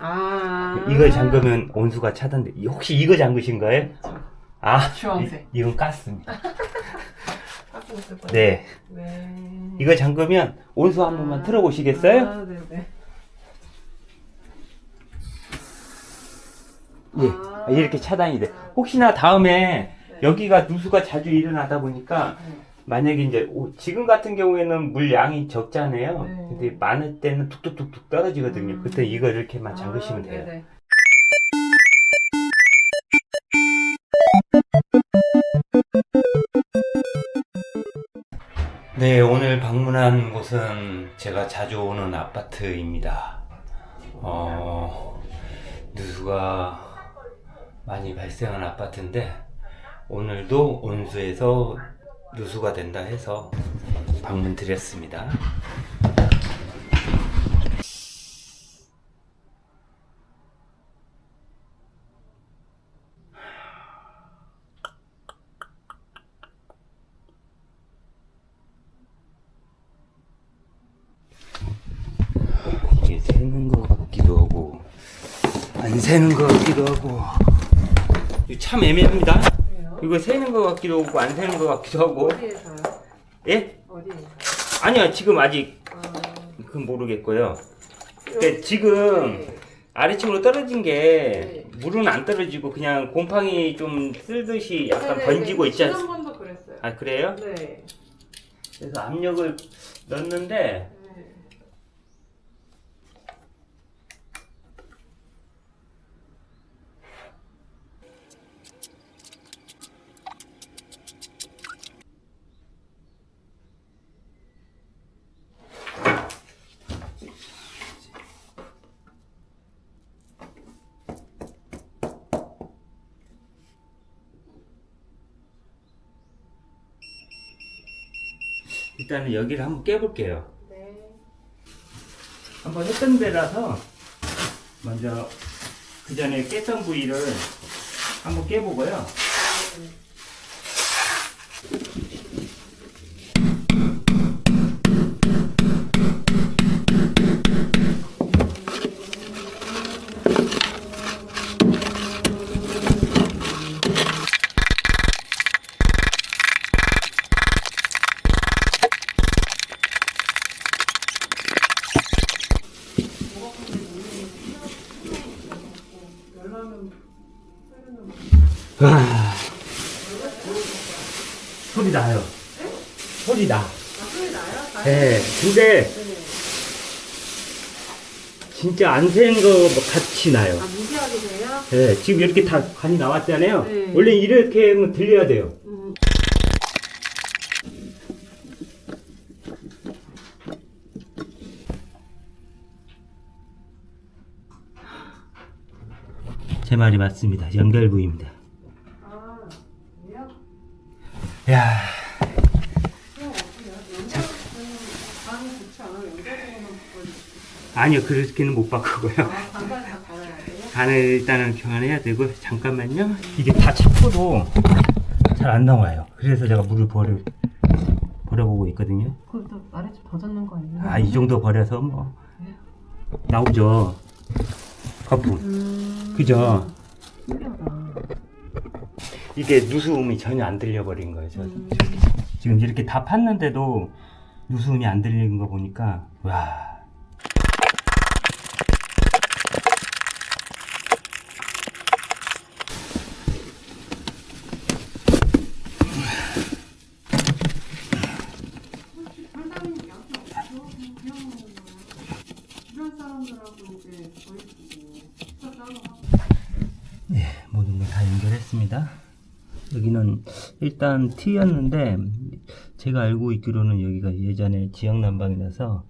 아. 이걸 잠그면 온수가 차단돼. 혹시 이거 잠그신 거예요? 아, 주황색. 이, 이건 가스입니다. 깎고 있을 거예요. 네. 네. 이거 잠그면 온수 한 번만 틀어보시겠어요? 아, 네네. 예. 아. 이렇게 차단이 돼. 혹시나 다음에 네. 여기가 누수가 자주 일어나다 보니까 네. 만약에 이제 오- 지금 같은 경우에는 물 양이 적잖아요. 네. 근데 많을 때는 툭툭툭툭 떨어지거든요. 음. 그때 이거 이렇게만 잠그시면 아, 돼요. 네네. 네, 오늘 방문한 곳은 제가 자주 오는 아파트입니다. 어, 누수가 많이 발생한 아파트인데, 오늘도 온수에서 누수가 된다 해서 방문 드렸습니다. 이게 새는 것 같기도 하고, 안 새는 것 같기도 하고, 참 애매합니다. 이거 새는 것 같기도 하고, 안 새는 것 같기도 하고, 어디에서요? 예? 어디에서? 아니요, 지금 아직 아. 그건 모르겠고요. 근데 지금 네. 아래층으로 떨어진 게 물은 안 떨어지고 그냥 곰팡이 좀 쓸듯이 약간 네네네. 번지고 있지 않습니까? 지난번도 그랬어요. 아 그래요? 네. 그래서 압력을 넣었는데 네. 일단은 여기를 한번 깨볼게요. 네. 한번 했던 데라서 먼저 그 전에 깼던 부위를 한번 깨보고요. 아, 소리 나요. 소리 나. 아, 소리 나요? 아, 네. 근데 네. 진짜 안 새는 거 같이 나요. 아, 무시하게 돼요? 네, 지금 이렇게 다 간이 나왔잖아요. 네. 원래 이렇게 하면 들려야 돼요. 음. 제 말이 맞습니다. 연결 부위입니다. 아, 왜요? 야, 그럼 어때요? 연결은 아니요, 그렇게는 못 바꾸고요. 아, 반반 다 갈아야 돼요? 간을 일단은 교환해야 되고 잠깐만요. 이게 다 차고도 잘 안 나와요. 그래서 제가 물을 버려 버려보고 있거든요. 그것도 아래쪽 더 젖는 거 아니에요? 아, 이 정도 버려서 뭐 나오죠. 거품. 음. 그죠? 신기하다. 이게 누수음이 전혀 안 들려버린 거예요. 저 음. 지금 이렇게 다 팠는데도 누수음이 안 들리는 거 보니까 와. 네, 모든 걸 다 연결했습니다. 여기는 일단 T였는데 제가 알고 있기로는 여기가 예전에 지역 난방이라서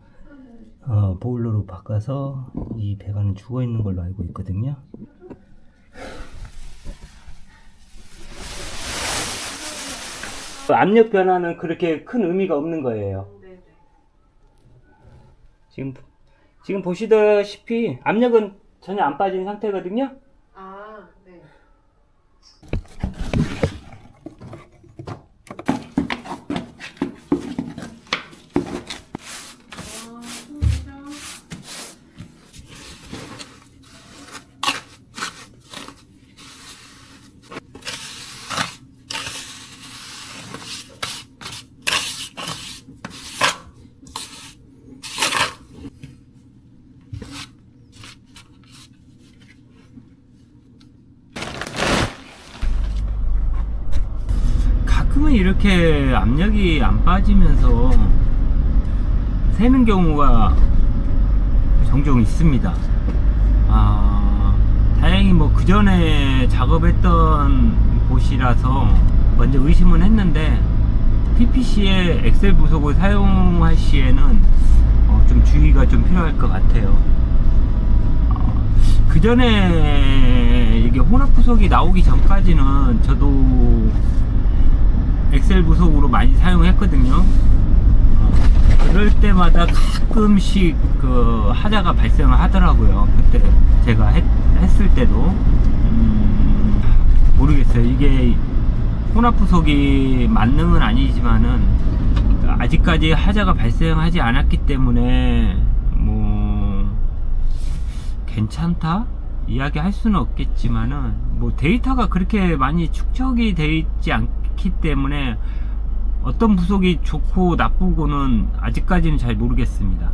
어, 보일러로 바꿔서 이 배관은 죽어 있는 걸로 알고 있거든요. 압력 변화는 그렇게 큰 의미가 없는 거예요. 지금 지금 보시다시피 압력은 전혀 안 빠진 상태거든요. 아, 네. 아, 진짜. 요즘은 이렇게 압력이 안 빠지면서 새는 경우가 종종 있습니다. 아, 다행히 뭐 그 전에 작업했던 곳이라서 먼저 의심은 했는데 PPC의 엑셀 부속을 사용할 시에는 어, 좀 주의가 좀 필요할 것 같아요. 그 전에 이게 혼합 부속이 나오기 전까지는 저도 엑셀 부속으로 많이 사용했거든요. 어, 그럴 때마다 가끔씩 그 하자가 발생을 하더라고요. 그때 제가 했, 했을 때도 음, 모르겠어요. 이게 혼합 부속이 만능은 아니지만은 아직까지 하자가 발생하지 않았기 때문에 뭐 괜찮다 이야기할 수는 없겠지만은 뭐 데이터가 그렇게 많이 축적이 돼 있지 않 기 때문에 어떤 부속이 좋고 나쁘고는 아직까지는 잘 모르겠습니다.